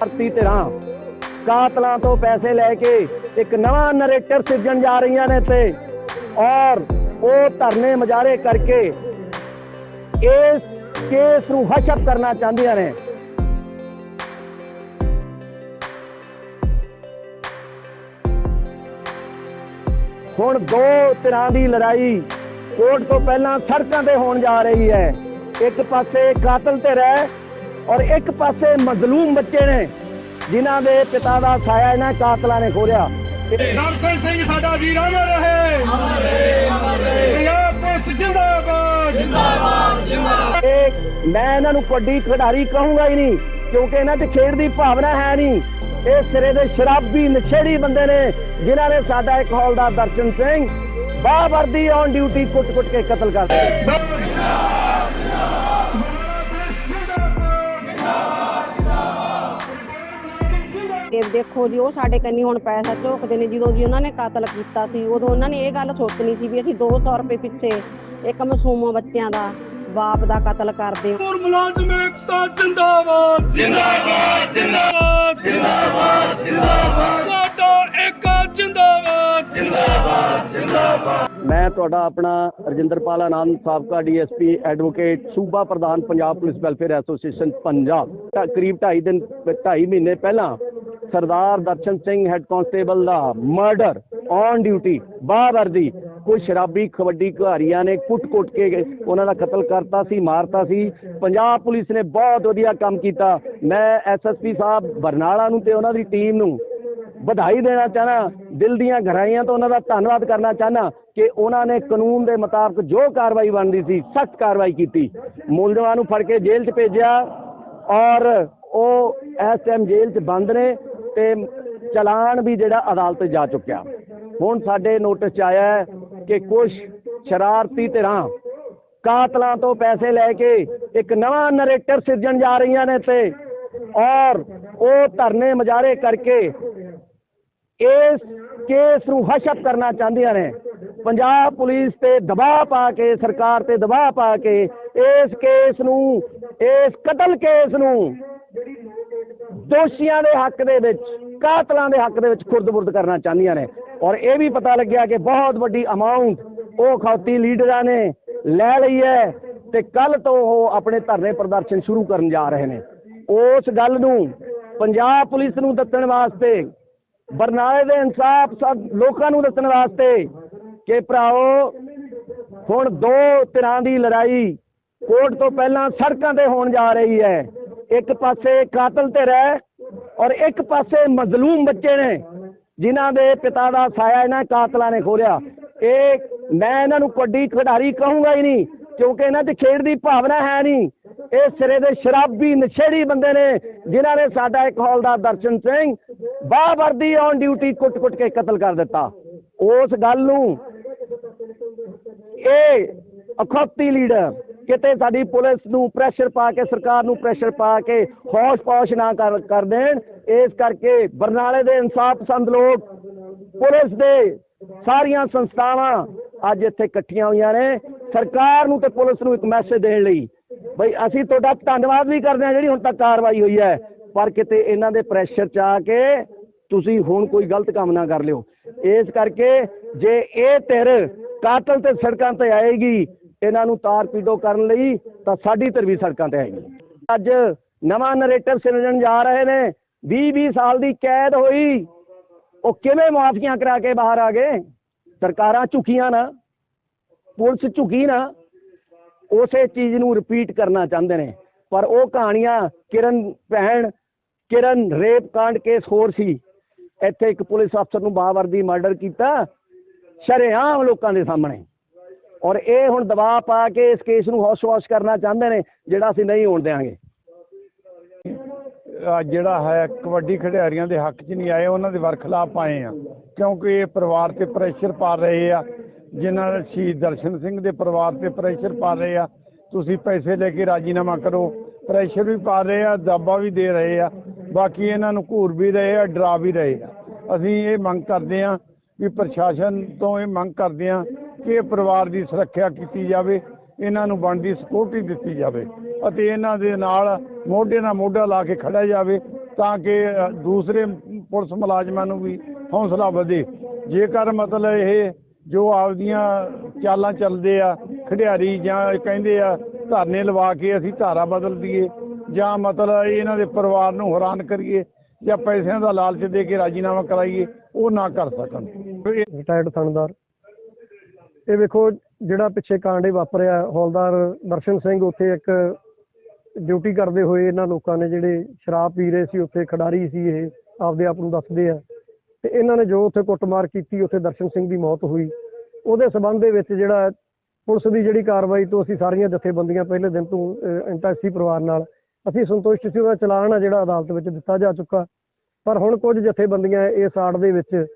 ਧਰਤੀ ਧਿਰਾਂ ਕਾਤਲਾਂ ਤੋਂ ਪੈਸੇ ਲੈ ਕੇ ਇੱਕ ਨਵਾਂ ਨਰੇਟਰ ਸਿਰਜਣ ਜਾ ਰਹੀਆਂ ਨੇ ਤੇ ਔਰ ਉਹ ਧਰਨੇ ਮਜਾਰੇ ਕਰਕੇ ਇਸ ਕੇਸ ਨੂੰ ਹਸ਼ਪ ਕਰਨਾ ਚਾਹੁੰਦੀਆਂ ਨੇ। ਹੁਣ ਦੋ ਤਰ੍ਹਾਂ ਦੀ ਲੜਾਈ ਕੋਰਟ ਤੋਂ ਪਹਿਲਾਂ ਸੜਕਾਂ ਤੇ ਹੋਣ ਜਾ ਰਹੀ ਹੈ। ਇੱਕ ਪਾਸੇ ਕਾਤਲ ਧਿਰ ਹੈ ਔਰ ਇੱਕ ਪਾਸੇ ਮਜ਼ਲੂਮ ਬੱਚੇ ਨੇ ਜਿਨ੍ਹਾਂ ਦੇ ਪਿਤਾ ਦਾ ਸਾਇਆ ਇਹਨਾਂ ਕਾਤਲਾਂ ਨੇ ਖੋਲਿਆ ਦਰਸ਼ਨ ਸਿੰਘ ਸਾਡਾ ਵੀਰ ਅਮਰ ਰਹੇ। ਪੰਜਾਬ ਜਿੰਦਾਬਾਦ। ਮੈਂ ਇਹਨਾਂ ਨੂੰ ਕਬੱਡੀ ਖਿਡਾਰੀ ਕਹੂੰਗਾ ਹੀ ਨਹੀਂ ਕਿਉਂਕਿ ਇਹਨਾਂ 'ਚ ਖੇਡ ਦੀ ਭਾਵਨਾ ਹੈ ਨਹੀਂ। ਇਹ ਸਿਰੇ ਦੇ ਸ਼ਰਾਬੀ ਨਸ਼ੇੜੀ ਬੰਦੇ ਨੇ ਜਿਨ੍ਹਾਂ ਨੇ ਸਾਡਾ ਇੱਕ ਹੌਲਦਾਰ ਦਰਸ਼ਨ ਸਿੰਘ ਬਾਹ ਵਰਦੀ ਔਨ ਡਿਊਟੀ ਕੁੱਟ-ਕੁੱਟ ਕੇ ਕਤਲ ਕਰ ਦਿੱਤਾ। ਕਿ ਦੇਖੋ ਜੀ ਉਹ ਸਾਡੇ ਕੰਨੀ ਹੁਣ ਪੈਸਾ ਝੋਕਦੇ ਨੇ ਜਦੋਂ ਜੀ ਉਹਨਾਂ ਨੇ ਕਤਲ ਕੀਤਾ ਸੀ ਉਦੋਂ ਉਹਨਾਂ ਨੇ ਇਹ ਗੱਲ ਸੋਚਣੀ ਸੀ ਵੀ ਅਸੀਂ 200 ਰੁਪਏ ਪਿੱਛੇ ਇੱਕ ਮਾਸੂਮ ਬੱਚਿਆਂ ਦਾ ਬਾਪ ਦਾ ਕਤਲ ਕਰਦੇ ਹਾਂ। ਹੋਰ ਮੁਲਾਜ਼ਮ ਏਕਤਾ ਜਿੰਦਾਬਾਦ। ਜਿੰਦਾਬਾਦ ਜਿੰਦਾਬਾਦ। ਜਿੰਦਾਬਾਦ ਜਿੰਦਾਬਾਦ। ਸਾਡਾ ਏਕਾ ਜਿੰਦਾਬਾਦ। ਮੈਂ ਤੁਹਾਡਾ ਆਪਣਾ ਰਜਿੰਦਰਪਾਲ ਆਨੰਦ ਸਾਬਕਾ ਡੀਐਸਪੀ ਐਡਵੋਕੇਟ ਸੂਬਾ ਪ੍ਰਧਾਨ Punjab police welfare association Punjab. ਕਰੀਬ 2.5 ਦਿਨ 2.5 ਮਹੀਨੇ ਪਹਿਲਾਂ ਸਰਦਾਰ ਦਰਸ਼ਨ ਸਿੰਘ ਹੈੱਡ ਕਾਂਸਟੇਬਲ ਦਾ ਮਰਡਰ ਔਨ ਡਿਊਟੀ ਬਾਵਰਦੀ ਕੋਈ ਸ਼ਰਾਬੀ ਕਬੱਡੀ ਖਿਡਾਰੀਆਂ ਨੇ ਕੁੱਟ-ਕੁੱਟ ਕੇ ਉਹਨਾਂ ਦਾ ਕਤਲ ਕਰਤਾ ਸੀ, ਮਾਰਤਾ ਸੀ। ਪੰਜਾਬ ਪੁਲਿਸ ਨੇ ਬਹੁਤ ਵਧੀਆ ਕੰਮ ਕੀਤਾ। ਮੈਂ ਐਸਐਸਪੀ ਸਾਹਿਬ ਬਰਨਾਲਾ ਨੂੰ ਤੇ ਉਹਨਾਂ ਦੀ ਟੀਮ ਨੂੰ ਵਧਾਈ ਦੇਣਾ ਚਾਹਨਾ, ਦਿਲ ਦੀਆਂ ਗਹਿਰਾਈਆਂ ਤੋਂ ਉਹਨਾਂ ਦਾ ਧੰਨਵਾਦ ਕਰਨਾ ਚਾਹਨਾ ਕਿ ਉਹਨਾਂ ਨੇ ਕਾਨੂੰਨ ਦੇ ਮੁਤਾਬਕ ਜੋ ਕਾਰਵਾਈ ਬਣਦੀ ਸੀ, ਸਖਤ ਕਾਰਵਾਈ ਕੀਤੀ। ਮੁਲਜ਼ਮਾਂ ਨੂੰ ਫੜ ਕੇ ਜੇਲ੍ਹ 'ਚ ਭੇਜਿਆ ਔਰ ਉਹ ਇਸ ਟਾਈਮ ਜੇਲ੍ਹ 'ਚ ਬੰਦ ਨੇ। ਤੇ ਚਲਾਨ ਵੀ ਜਿਹੜਾ ਅਦਾਲਤ ਜਾ ਚੁੱਕਿਆ। ਹੁਣ ਸਾਡੇ ਨੋਟਿਸ 'ਚ ਆਇਆ ਕਿ ਕੁਝ ਸ਼ਰਾਰਤੀ ਧਿਰਾਂ ਕਾਤਲਾਂ ਤੋਂ ਪੈਸੇ ਲੈ ਕੇ ਇੱਕ ਨਵਾਂ ਨਰੇਟਰ ਸਿਰਜਣ ਜਾ ਰਹੀਆਂ ਨੇ ਤੇ ਔਰ ਉਹ ਧਰਨੇ ਮਜਾਰੇ ਕਰਕੇ ਇਸ ਕੇਸ ਨੂੰ ਹਸ਼ਪ ਕਰਨਾ ਚਾਹੁੰਦੀਆਂ ਨੇ। ਪੰਜਾਬ ਪੁਲਿਸ ਤੇ ਦਬਾਅ ਪਾ ਕੇ, ਸਰਕਾਰ ਤੇ ਦਬਾਅ ਪਾ ਕੇ ਇਸ ਕੇਸ ਨੂੰ, ਇਸ ਕਤਲ ਕੇਸ ਨੂੰ ਦੋਸ਼ੀਆਂ ਦੇ ਹੱਕ ਦੇ ਵਿੱਚ, ਕਾਤਲਾਂ ਦੇ ਹੱਕ ਦੇ ਵਿੱਚ ਖੁਰਦ-ਬੁਰਦ ਕਰਨਾ ਚਾਹੁੰਦੀਆਂ ਨੇ। ਔਰ ਇਹ ਵੀ ਪਤਾ ਲੱਗਿਆ ਕਿ ਬਹੁਤ ਵੱਡੀ ਅਮਾਉਂਟ ਉਹ ਖੌਤੀ ਲੀਡਰਾਂ ਨੇ ਲੈ ਲਈ ਹੈ ਤੇ ਕੱਲ ਤੋਂ ਉਹ ਆਪਣੇ ਧਰਨੇ ਪ੍ਰਦਰਸ਼ਨ ਸ਼ੁਰੂ ਕਰਨ ਜਾ ਰਹੇ ਨੇ। ਉਸ ਗੱਲ ਨੂੰ ਪੰਜਾਬ ਪੁਲਿਸ ਨੂੰ ਦੱਸਣ ਵਾਸਤੇ, ਬਰਨਾਲੇ ਦੇ ਇਨਸਾਫ ਲੋਕਾਂ ਨੂੰ ਦੱਸਣ ਵਾਸਤੇ ਕਿ ਭਰਾਓ, ਹੁਣ ਦੋ ਤਰ੍ਹਾਂ ਦੀ ਲੜਾਈ ਕੋਰਟ ਤੋਂ ਪਹਿਲਾਂ ਸੜਕਾਂ ਤੇ ਹੋਣ ਜਾ ਰਹੀ ਹੈ। ਇੱਕ ਪਾਸੇ ਕਾਤਲ ਤੇ ਰਹਿ ਔਰ ਇੱਕ ਪਾਸੇ ਮਜ਼ਲੂਮ ਬੱਚੇ ਨੇ, ਜਿਨ੍ਹਾਂ ਦੇ ਪਿਤਾ ਦਾ ਸਾਇਆ ਇਹਨਾਂ ਕਾਤਲਾਂ ਨੇ ਖੋਲਿਆ। ਇਹ ਮੈਂ ਇਹਨਾਂ ਨੂੰ ਕੱਡੀ ਖਿਡਾਰੀ ਕਹੂੰਗਾ ਹੀ ਨਹੀਂ, ਕਿਉਂਕਿ ਇਹਨਾਂ 'ਚ ਖੇਡ ਦੀ ਭਾਵਨਾ ਹੈ ਨਹੀਂ। ਇਹ ਸਿਰੇ ਦੇ ਸ਼ਰਾਬੀ ਨਸ਼ੇੜੀ ਬੰਦੇ ਨੇ, ਜਿਨ੍ਹਾਂ ਨੇ ਸਾਡਾ ਇੱਕ ਹੌਲਦਾਰ ਦਰਸ਼ਨ ਸਿੰਘ ਬਾਹ ਵਰਦੀ ਔਨ ਡਿਊਟੀ ਕੁੱਟ-ਕੁੱਟ ਕੇ ਕਤਲ ਕਰ ਦਿੱਤਾ। ਉਸ ਗੱਲ ਨੂੰ ਇਹ ਅਖੌਤੀ ਲੀਡਰ ਕਿਤੇ ਸਾਡੀ ਪੁਲਿਸ ਨੂੰ ਪ੍ਰੈਸ਼ਰ ਪਾ ਕੇ, ਸਰਕਾਰ ਨੂੰ ਪ੍ਰੈਸ਼ਰ ਪਾ ਕੇ ਹੌਸ਼-ਪੌਸ਼ ਨਾ ਕਰ ਕਰ ਦੇਣ, ਇਸ ਕਰਕੇ ਬਰਨਾਲੇ ਦੇ ਇਨਸਾਫ ਪਸੰਦ ਲੋਕ, ਪੁਲਿਸ ਦੇ ਸਾਰੀਆਂ ਸੰਸਥਾਵਾਂ ਅੱਜ ਇੱਥੇ ਇਕੱਠੀਆਂ ਹੋਈਆਂ ਨੇ। ਸਰਕਾਰ ਨੂੰ ਤੇ ਪੁਲਿਸ ਨੂੰ ਇੱਕ ਮੈਸੇਜ ਦੇਣ ਲਈ। ਬਈ ਅਸੀਂ ਤੁਹਾਡਾ ਧੰਨਵਾਦ ਵੀ ਕਰਦੇ ਹਾਂ ਜਿਹੜੀ ਹੁਣ ਤੱਕ ਕਾਰਵਾਈ ਹੋਈ ਹੈ, ਪਰ ਕਿਤੇ ਇਹਨਾਂ ਦੇ ਪ੍ਰੈਸ਼ਰ ਚ ਆ ਕੇ ਤੁਸੀਂ ਹੁਣ ਕੋਈ ਗਲਤ ਕੰਮ ਨਾ ਕਰ ਲਿਓ। ਇਸ ਕਰਕੇ ਜੇ ਇਹ ਧਿਰ ਕਾਤਲ ਤੇ ਸੜਕਾਂ ਤੇ ਆਏਗੀ ਇਹਨਾਂ ਨੂੰ ਤਾਰ ਪੀਡੋ ਕਰਨ ਲਈ ਤਾਂ ਸਾਡੀ ਧਿਰ ਸੜਕਾਂ ਤੇ ਆਈ ਅੱਜ ਨਵਾਂ ਨਰੇਟਰ ਸਿਰਜਣ ਜਾ ਰਹੇ ਨੇ। 20 20 ਸਾਲ ਦੀ ਕੈਦ ਹੋਈ। ਉਹ ਕਿਵੇਂ ਮਾਫੀਆਂ ਕਰਾ ਕੇ ਬਾਹਰ ਆ ਗਏ? ਸਰਕਾਰਾਂ ਝੁਕੀਆਂ ਨਾ। ਪੁਲਿਸ ਝੁਕੀ ਨਾ। ਉਸੇ ਚੀਜ਼ ਨੂੰ ਰਿਪੀਟ ਕਰਨਾ ਚਾਹੁੰਦੇ ਨੇ। ਪਰ ਉਹ ਕਹਾਣੀਆਂ ਕਿਰਨ ਭੈਣ, ਕਿਰਨ ਰੇਪ ਕਾਂਡ ਕੇਸ ਹੋਰ ਸੀ। ਇੱਥੇ ਇੱਕ ਪੁਲਿਸ ਅਫਸਰ ਨੂੰ ਬਾਵਰਦੀ ਮਰਡਰ ਕੀਤਾ। ਸ਼ਰੇਆਮ ਲੋਕਾਂ ਦੇ ਸਾਹਮਣੇ। ਔਰ ਇਹ ਹੁਣ ਦਬਾਅ ਪਾ ਕੇ ਇਸ ਕੇਸ ਨੂੰ ਹੌਸ਼-ਵਾਸ਼ ਕਰਨਾ ਚਾਹੁੰਦੇ ਨੇ, ਜਿਹੜਾ ਅਸੀਂ ਨਹੀਂ ਹੋਣ ਦੇਵਾਂਗੇ ਜਿਹੜਾ ਹੈ, ਕਬੱਡੀ ਖਿਡਾਰੀਆਂ ਦੇ ਹੱਕ 'ਚ ਨਹੀਂ ਆਏ, ਉਹਨਾਂ ਦੇ ਵਰਖਲਾਫ ਆਏ ਆ। ਕਿਉਂਕਿ ਇਹ ਪਰਿਵਾਰ ਤੇ ਪ੍ਰੈਸ਼ਰ ਪਾ ਰਹੇ ਆ। ਜਿਨ੍ਹਾਂ ਨੇ ਸ਼ਹੀਦ ਦਰਸ਼ਨ ਸਿੰਘ ਦੇ ਪਰਿਵਾਰ ਤੇ ਪ੍ਰੈਸ਼ਰ ਪਾ ਰਹੇ ਆ। ਤੁਸੀਂ ਪੈਸੇ ਲੈ ਕੇ ਰਾਜੀਨਾਮਾ ਕਰੋ। ਪ੍ਰੈਸ਼ਰ ਵੀ ਪਾ ਰਹੇ ਆ ਦਾਬਾ ਵੀ ਦੇ ਰਹੇ ਆ। ਬਾਕੀ ਇਹਨਾਂ ਨੂੰ ਘੂਰ ਵੀ ਰਹੇ ਆ, ਡਰਾ ਵੀ ਰਹੇ ਆ। ਅਸੀਂ ਇਹ ਮੰਗ ਕਰਦੇ ਆ ਵੀ ਪ੍ਰਸ਼ਾਸਨ ਤੋਂ ਇਹ ਮੰਗ ਕਰਦੇ ਆ ਕਿ ਪਰਿਵਾਰ ਦੀ ਸੁਰੱਖਿਆ ਕੀਤੀ ਜਾਵੇ, ਇਹਨਾਂ ਨੂੰ ਬਣਦੀ ਸਿਕਿਉਰਿਟੀ ਦਿੱਤੀ ਜਾਵੇ ਅਤੇ ਇਹਨਾਂ ਦੇ ਨਾਲ ਮੋਢੇ ਨਾਲ ਮੋਢਾ ਲਾ ਕੇ ਖੜਾ ਜਾਵੇ ਤਾਂ ਕਿ ਦੂਸਰੇ ਪੁਲਿਸ ਮੁਲਾਜ਼ਮਾਂ ਨੂੰ ਵੀ ਹੌਸਲਾ ਵਧੇ। ਜੇਕਰ ਮਤਲਬ ਇਹ ਜੋ ਆਪਦੀਆਂ ਚਾਲਾਂ ਚੱਲਦੇ ਆ, ਖਿਡਾਰੀ ਜਾਂ ਕਹਿੰਦੇ ਆ, ਧਰਨੇ ਲਵਾ ਕੇ ਅਸੀਂ ਧਾਰਾ ਬਦਲ ਦਈਏ ਜਾਂ ਮਤਲਬ ਇਹਨਾਂ ਦੇ ਪਰਿਵਾਰ ਨੂੰ ਹੈਰਾਨ ਕਰੀਏ ਜਾਂ ਪੈਸਿਆਂ ਦਾ ਲਾਲਚ ਦੇ ਕੇ ਰਾਜੀਨਾਮਾ ਕਰਾਈਏ, ਉਹ ਨਾ ਕਰ ਸਕਣ। ਰਿਟਾਇਰਡ ਥਾਣੇਦਾਰ। ਇਹ ਵੇਖੋ ਜਿਹੜਾ ਪਿੱਛੇ ਕਾਂਡੇ ਵਾਪਰਿਆ, ਹੌਲਦਾਰ ਦਰਸ਼ਨ ਸਿੰਘ ਉੱਥੇ ਇੱਕ ਡਿਊਟੀ ਕਰਦੇ ਹੋਏ ਇਹਨਾਂ ਲੋਕਾਂ ਨੇ ਜਿਹੜੇ ਸ਼ਰਾਬ ਪੀ ਰਹੇ ਸੀ, ਉੱਥੇ ਖਿਡਾਰੀ ਸੀ ਇਹ, ਆਪਦੇ ਆਪ ਨੂੰ ਦੱਸਦੇ ਆ। ਤੇ ਇਹਨਾਂ ਨੇ ਜੋ ਉੱਥੇ ਕੁੱਟਮਾਰ ਕੀਤੀ, ਉੱਥੇ ਦਰਸ਼ਨ ਸਿੰਘ ਦੀ ਮੌਤ ਹੋਈ। ਉਹਦੇ ਸਬੰਧ ਦੇ ਵਿੱਚ ਜਿਹੜਾ ਪੁਲਿਸ ਦੀ ਜਿਹੜੀ ਕਾਰਵਾਈ ਤੋਂ ਅਸੀਂ ਸਾਰੀਆਂ ਜਥੇਬੰਦੀਆਂ ਪਹਿਲੇ ਦਿਨ ਤੋਂ ਇੰਟੈਕਸੀ ਪਰਿਵਾਰ ਨਾਲ ਅਸੀਂ ਸੰਤੁਸ਼ਟ ਸੀ, ਉਹਦਾ ਚਲਾਨ ਆ ਜਿਹੜਾ ਅਦਾਲਤ ਵਿੱਚ ਦਿੱਤਾ ਜਾ ਚੁੱਕਾ। ਪਰ ਹੁਣ ਕੁਝ ਜਥੇਬੰਦੀਆਂ ਇਸ ਆੜ ਦੇ ਵਿੱਚ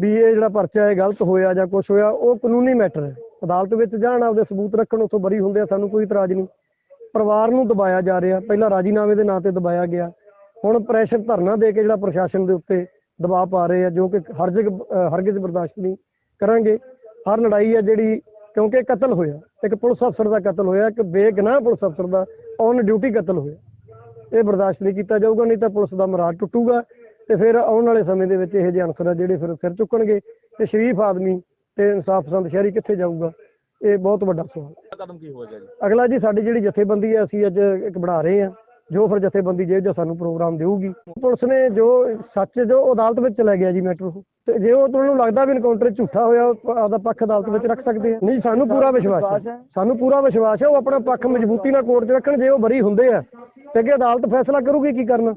ਵੀ ਇਹ ਜਿਹੜਾ ਪਰਚਾ ਇਹ ਗਲਤ ਹੋਇਆ ਜਾਂ ਕੁਝ ਹੋਇਆ, ਉਹ ਕਾਨੂੰਨੀ ਮੈਟਰ ਹੈ। ਅਦਾਲਤ ਵਿੱਚ ਜਾਣ, ਆਪਦੇ ਸਬੂਤ ਰੱਖਣ, ਉੱਥੋਂ ਬਰੀ ਹੁੰਦੇ ਆ, ਸਾਨੂੰ ਕੋਈ ਇਤਰਾਜ਼ ਨਹੀਂ। ਪਰਿਵਾਰ ਨੂੰ ਦਬਾਇਆ ਜਾ ਰਿਹਾ। ਪਹਿਲਾਂ ਰਾਜੀਨਾਮੇ ਦੇ ਨਾਂ ਤੇ ਦਬਾਇਆ ਗਿਆ। ਹੁਣ ਪ੍ਰੈਸ਼ਰ ਧਰਨਾ ਦੇ ਕੇ ਜਿਹੜਾ ਪ੍ਰਸ਼ਾਸਨ ਦੇ ਉੱਤੇ ਦਬਾਅ ਪਾ ਰਹੇ ਆ, ਜੋ ਕਿ ਹਰਜਗ ਅਹ, ਹਰਗਿਜ਼ ਬਰਦਾਸ਼ਤ ਨਹੀਂ ਕਰਾਂਗੇ। ਹਰ ਲੜਾਈ ਹੈ ਜਿਹੜੀ, ਕਿਉਂਕਿ ਕਤਲ ਹੋਇਆ। ਇੱਕ ਪੁਲਿਸ ਅਫਸਰ ਦਾ ਕਤਲ ਹੋਇਆ, ਇੱਕ ਬੇਗਨਾਹ ਪੁਲਿਸ ਅਫਸਰ ਦਾ ਔਨ ਡਿਊਟੀ ਕਤਲ ਹੋਇਆ। ਇਹ ਬਰਦਾਸ਼ਤ ਨਹੀਂ ਕੀਤਾ ਜਾਊਗਾ, ਨਹੀਂ ਤਾਂ ਪੁਲਿਸ ਦਾ ਮਰਾਜ ਟੁੱਟੂਗਾ। ਤੇ ਫਿਰ ਆਉਣ ਵਾਲੇ ਸਮੇਂ ਦੇ ਵਿੱਚ ਇਹੋ ਜਿਹੇ ਅਨਸਰ ਆ ਜਿਹੜੇ ਫਿਰ ਸਿਰ ਚੁੱਕਣਗੇ ਤੇ ਸ਼ਰੀਫ ਆਦਮੀ ਤੇ ਇਨਸਾਫ ਪਸੰਦ ਸ਼ਹਿਰੀ ਕਿੱਥੇ ਜਾਊਗਾ? ਇਹ ਬਹੁਤ ਵੱਡਾ ਸਵਾਲ ਕਦਮ ਕੀ ਹੋਵੇਗਾ ਜੀ? ਅਗਲਾ ਜੀ ਸਾਡੀ ਜਿਹੜੀ ਜਥੇਬੰਦੀ ਹੈ ਅਸੀਂ ਅੱਜ ਇੱਕ ਬਣਾ ਰਹੇ ਹਾਂ ਜੋ ਫਿਰ ਜਥੇਬੰਦੀ ਜੇ ਜੋ ਸਾਨੂੰ ਪ੍ਰੋਗਰਾਮ ਦੇਊਗੀ। ਪੁਲਿਸ ਨੇ ਜੋ ਸੱਚ ਜੋ ਅਦਾਲਤ ਵਿੱਚ ਚਲਾ ਗਿਆ ਜੀ ਮੈਟਰ ਤੇ ਜੇ ਉਹ ਤੁਹਾਨੂੰ ਲੱਗਦਾ ਵੀ ਇਨਕਾਊਂਟਰ ਝੂਠਾ ਹੋਇਆ ਆਪਦਾ ਪੱਖ ਅਦਾਲਤ ਵਿੱਚ ਰੱਖ ਸਕਦੇ ਆ। ਨਹੀਂ ਸਾਨੂੰ ਪੂਰਾ ਵਿਸ਼ਵਾਸ ਹੈ। ਸਾਨੂੰ ਪੂਰਾ ਵਿਸ਼ਵਾਸ ਹੈ ਉਹ ਆਪਣਾ ਪੱਖ ਮਜ਼ਬੂਤੀ ਨਾਲ ਕੋਰਟ 'ਚ ਰੱਖਣ ਜੇ ਉਹ ਬਰੀ ਹੁੰਦੇ ਆ ਤੇ ਅੱਗੇ ਅਦਾਲਤ ਫੈਸਲਾ ਕਰੂਗੀ ਕੀ ਕਰਨਾ?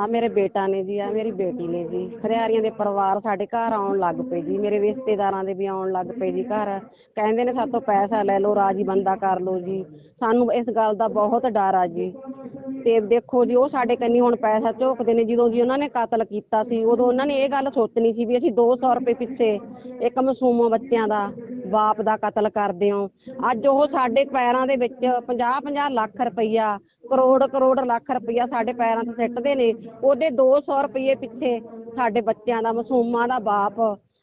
ਆ ਮੇਰੇ ਬੇਟਾ ਨੇ ਜੀ ਆ ਮੇਰੀ ਬੇਟੀ ਨੇ ਜੀ। ਖਰਿਆਰੀਆਂ ਦੇ ਪਰਿਵਾਰ ਸਾਡੇ ਘਰ ਆਉਣ ਲੱਗ ਪਏ ਜੀ। ਮੇਰੇ ਰਿਸ਼ਤੇਦਾਰਾਂ ਦੇ ਵੀ ਆਉਣ ਲੱਗ ਪਏ ਜੀ ਘਰ। ਕਹਿੰਦੇ ਨੇ ਸਾਤੋਂ ਪੈਸਾ ਲੈ ਲਓ ਰਾਜੀ ਬੰਦਾ ਕਰ ਲਓ ਜੀ। ਸਾਨੂੰ ਇਸ ਗੱਲ ਦਾ ਬਹੁਤ ਡਰ ਆ ਜੀ। ਤੇ ਦੇਖੋ ਜੀ ਉਹ ਸਾਡੇ ਕੰਨੀ ਹੁਣ ਪੈਸਾ ਝੋਕਦੇ ਨੇ। ਜਦੋਂ ਜੀ ਉਹਨਾਂ ਨੇ ਕਤਲ ਕੀਤਾ ਸੀ ਉਦੋਂ ਉਹਨਾਂ ਨੇ ਇਹ ਗੱਲ ਸੋਚਣੀ ਸੀ ਵੀ ਅਸੀਂ 200 ਰੁਪਏ ਪਿੱਛੇ ਇੱਕ ਮਾਸੂਮ ਬੱਚਿਆਂ ਦਾ ਬਾਪ ਦਾ ਕਤਲ ਕਰਦੇ ਹਾਂ। ਅੱਜ ਉਹ ਸਾਡੇ ਪੈਰਾਂ ਦੇ ਵਿੱਚ 50-50 ਲੱਖ ਰੁਪਈਆ ਕਰੋੜ ਕਰੋੜ ਲੱਖ ਰੁਪਈਆ ਸਾਡੇ ਪੈਰਾਂ 'ਤੇ ਸਿੱਟਦੇ ਨੇ। ਉਹਦੇ 200 ਰੁਪਏ ਪਿੱਛੇ ਸਾਡੇ ਬੱਚਿਆਂ ਦਾ, ਮਾਸੂਮਾਂ ਦਾ ਬਾਪ।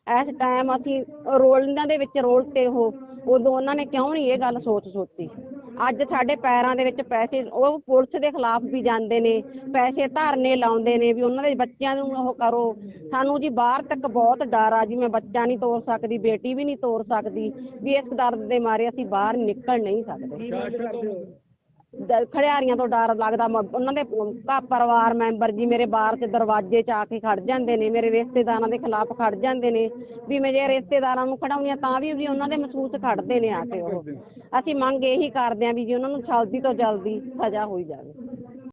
ਇਸ ਟਾਈਮ ਅਸੀਂ ਰੋਲਨਾਂ ਦੇ ਵਿੱਚ ਰੋਲ ਉਹ। ਉਦੋਂ ਉਹਨਾਂ ਨੇ ਕਿਉਂ ਨਹੀਂ ਇਹ ਗੱਲ ਸੋਚ ਸੋਚੀ? ਅੱਜ ਸਾਡੇ ਪੈਰਾਂ ਦੇ ਵਿੱਚ ਪੈਸੇ, ਉਹ ਪੁਲਿਸ ਦੇ ਖਿਲਾਫ ਵੀ ਜਾਂਦੇ ਨੇ, ਪੈਸੇ ਧਾਰਨੇ ਲਾਉਂਦੇ ਨੇ ਵੀ ਉਹਨਾਂ ਦੇ ਬੱਚਿਆਂ ਨੂੰ ਉਹ ਕਰੋ। ਸਾਨੂੰ ਜੀ ਬਾਹਰ ਤੱਕ ਬਹੁਤ ਡਰ ਆ ਜੀ ਮੈਂ ਬੱਚਾ ਨਹੀਂ ਤੋਰ ਸਕਦੀ, ਬੇਟੀ ਵੀ ਨਹੀਂ ਤੋਰ ਸਕਦੀ, ਵੀ ਇਸ ਦਰਦ ਦੇ ਮਾਰੇ ਅਸੀਂ ਬਾਹਰ ਨਿਕਲ ਨਹੀਂ ਸਕਦੇ। ਦ- ਖੜਿਆਰੀਆਂ ਤੋਂ ਡਰ ਲੱਗਦਾ ਮ- ਉਹਨਾਂ ਦੇ ਘਰ ਪਰਿਵਾਰ ਮੈਂਬਰ ਜੀ ਮੇਰੇ ਬਾਹਰ ਤੇ ਦਰਵਾਜ਼ੇ 'ਚ ਆ ਕੇ ਖੜ ਜਾਂਦੇ ਨੇ ਮੇਰੇ ਰਿਸ਼ਤੇਦਾਰਾਂ ਦੇ ਖਿਲਾਫ ਖੜ ਜਾਂਦੇ ਨੇ ਵੀ ਮੈਂ ਜੇ ਰਿਸ਼ਤੇਦਾਰਾਂ ਨੂੰ ਖੜਾਉਣੀਆਂ ਤਾਂ ਵੀ ਵੀ ਉਹਨਾਂ ਦੇ ਮਹਿਸੂਸ ਖੜਦੇ ਨੇ ਆ ਕੇ ਉਹ। ਅਸੀਂ ਮੰਗ ਇਹੀ ਕਰਦੇ ਆਂ ਵੀ ਜੀ ਉਹਨਾਂ ਨੂੰ ਜਲਦੀ ਤੋਂ ਜਲਦੀ ਸਜ਼ਾ ਹੋਈ ਜਾਵੇ।